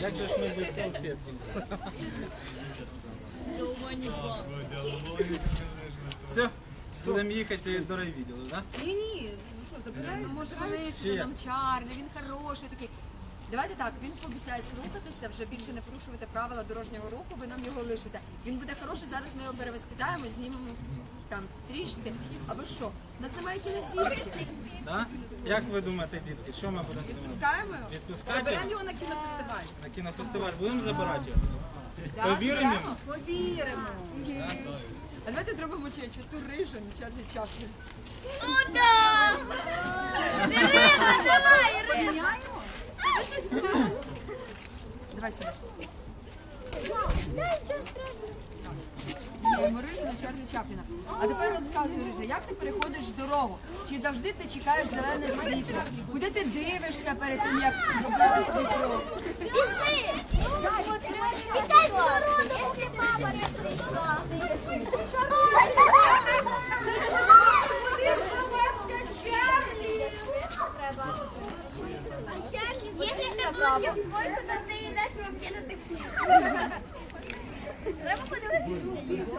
Як же ж ми без салфетки? Все, будемо їхати до райвідділу, так? Ні, ні, ну що, забираємо, Ну, може, Ще лишити як? нам Чарлі, він хороший такий. Давайте так, він пообіцяє слухатися, вже більше не порушувати правила дорожнього руху, ви нам його лишите. Він буде хороший, зараз ми його перевоспитаємо, знімемо там стрічці. А ви що? У нас немає кінозірки. Да? Як ви думаєте, дітки, що ми будемо знімати? Пускаємо його? Відпускати Заберемо його на кінофестиваль. на кінофестиваль, будемо забирати його? Да, Повіримо прямо? Повіримо. А давайте зробимо чечу, ту рижу, не Чарлі Чаплін. Давай сюди. Йому рижу на Чарлі Чапліна. А тепер розказуй, Рижа, як ти переходиш дорогу? Чи завжди ти чекаєш зелене світло? Куди ти дивишся перед тим, як зробити свій крок? Біжи! Тікай з городу, поки мама не прийшла. Куди сховався Чарлі? Треба. Якщо ти влучив двойку, то ти йдеш вообще на таксі. Треба подивитися.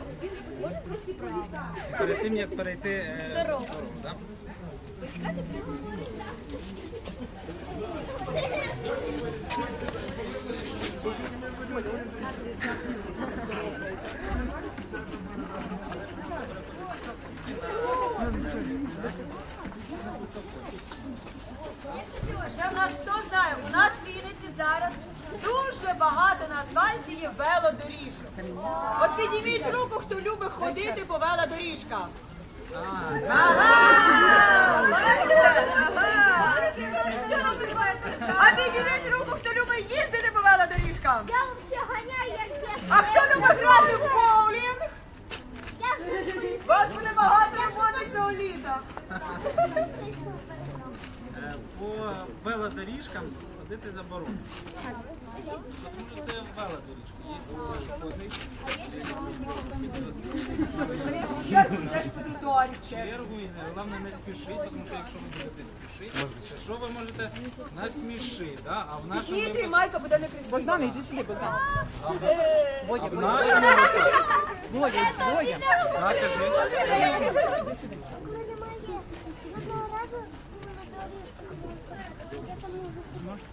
Перед тим, як перейти дорогу. дорогу, да? Ще в нас хто знає, у нас в Вінниці зараз дуже багато на асфальті є велодоріжок. От підніміть руку, хто любить ходити по велодоріжках. А підніміть руку, хто любить їздити по велодоріжкам. Я взагалі ганяю, як я. А хто любить грати в боулінг? Я вже Вас буде багато роботи цього літа. По велодоріжкам ходити заборонено. Тому що це велодоріжка. Є Я по тротуарі чергу головне не спіши, тому що якщо ви будете спішити, що ви можете насмішити, да? а в нашому Ні, випадку, Майка буде некрасиво. Богдан, іди сюди, Богдан. а в нашому випадку, Боя, Боя. да, кажи. Коли немає жодного разу була доріжка. Я там можу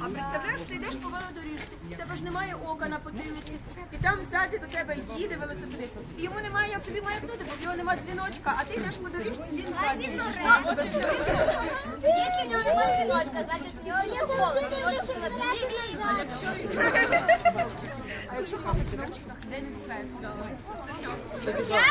А представляєш, ти йдеш по велодоріжці, в тебе ж немає ока на потилиці, і там ззаді до тебе їде велосипедист. І йому немає як тобі маякнути, бо в нього немає дзвіночка, а ти йдеш по доріжці, він ззаді, він ж так тебе дзвіночка. Якщо в нього немає дзвіночка, значить в нього є голос. Якщо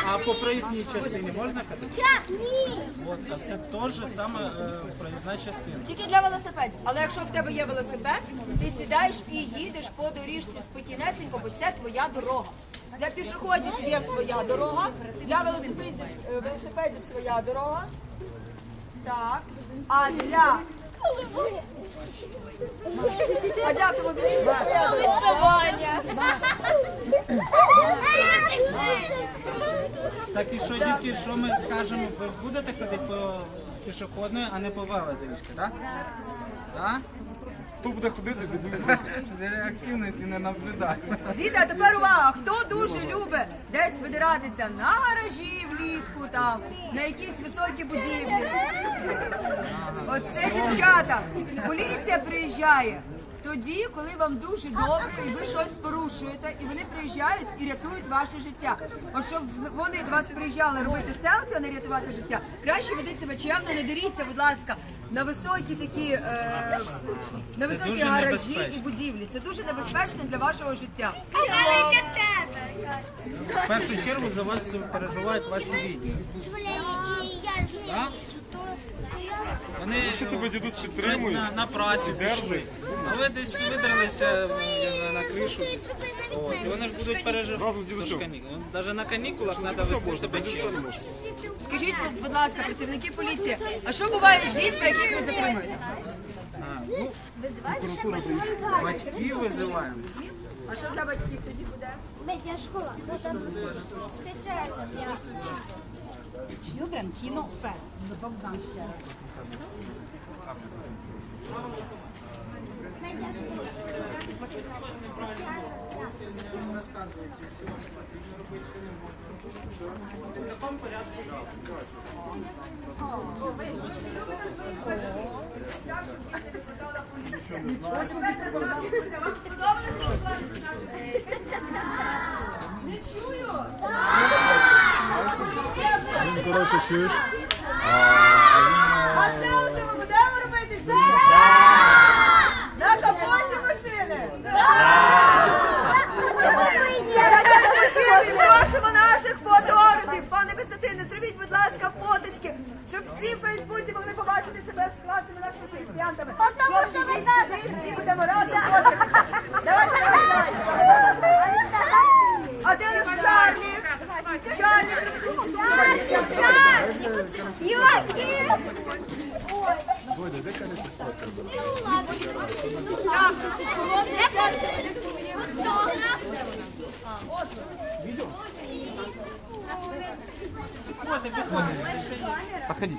А по проїзній частині можна ходити? Ні. От, а це теж саме е, проїзна частина. Тільки для велосипедів. Але якщо в тебе є велосипед, ти сідаєш і їдеш по доріжці спокійнесенько, бо це твоя дорога. Для пішоходів є своя дорога, для велосипедів, е, велосипедів своя дорога. Так. А для, а дорога. Так і що, дітки, що ми скажемо, ви будете ходити по пішохідної, а не по велодоріжці, так? Так? Хто буде ходити, буде Я активності не наблюдаю. Діти, а тепер увага! Хто дуже любить десь видиратися на гаражі влітку, там, на якісь високі будівлі? Оце дівчата. Поліція приїжджає тоді, коли вам дуже добре і ви щось порушуєте, і вони приїжджають і рятують ваше життя. От щоб вони до вас приїжджали робити селфі, а не рятувати життя, краще ведіть себе чемно, не деріться, будь ласка, на високі такі е, на високі гаражі і будівлі. Це дуже небезпечно для вашого життя. В першу чергу за вас переживають ваші. Я ним. Вони тебе е, дідусь підтримує, на, на працю пішли, а ви десь видралися е, на кришу. От, і вони ж будуть переживати. Навіть на канікулах треба вести себе чемно. Скажіть, будь- ласка, працівники поліції, а що буває з дітьми, яких ви затримуєте? А, ну, батьків визиваємо. А що для батьків тоді буде? Медіашкола. Ну, там спеціально для Children Kino Fest. Богдан ще раз. Не чую. Коротше, чуєш? А селфі ми будемо робити всі? На капоті машини? Просимо наших фотографів. Пане Костянтине, зробіть, будь ласка, фоточки, щоб всі в Фейсбуці могли побачити себе з класними нашими поліціянтами. Потому Хлопці, що ви ми всі будемо разом фоткатися. Давайте, давайте, давайте. А де наш Чарлі? Чарлі, Йоки! Бодя, де колеса спати? так, хлопці, Підходи, підходи, ще є. Бодя,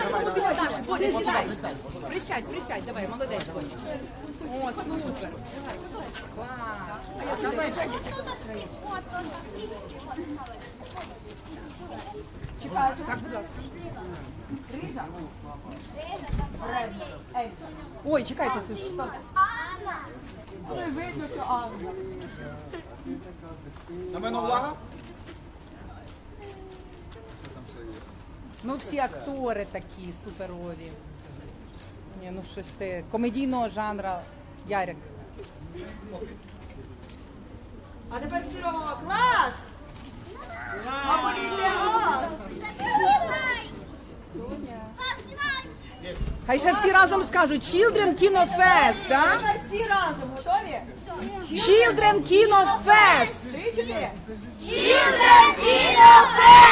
давай, давай. Даша, Бодя, сідай. Присядь, присядь, давай, молодець, Бодя. О, супер. Клас. А я туди. Так, будь ласка. Ой, чекайте, це ж. Ну, і видно, що Анна. На мене увага? Ну, всі актори такі суперові. Ні, ну щось ти. Комедійного жанра. Ярик. А тепер всі клас! А поліція! Хай ще всі разом скажуть Children Kino Fest, да? Тепер всі разом готові? Children Kino Fest! Чотири. А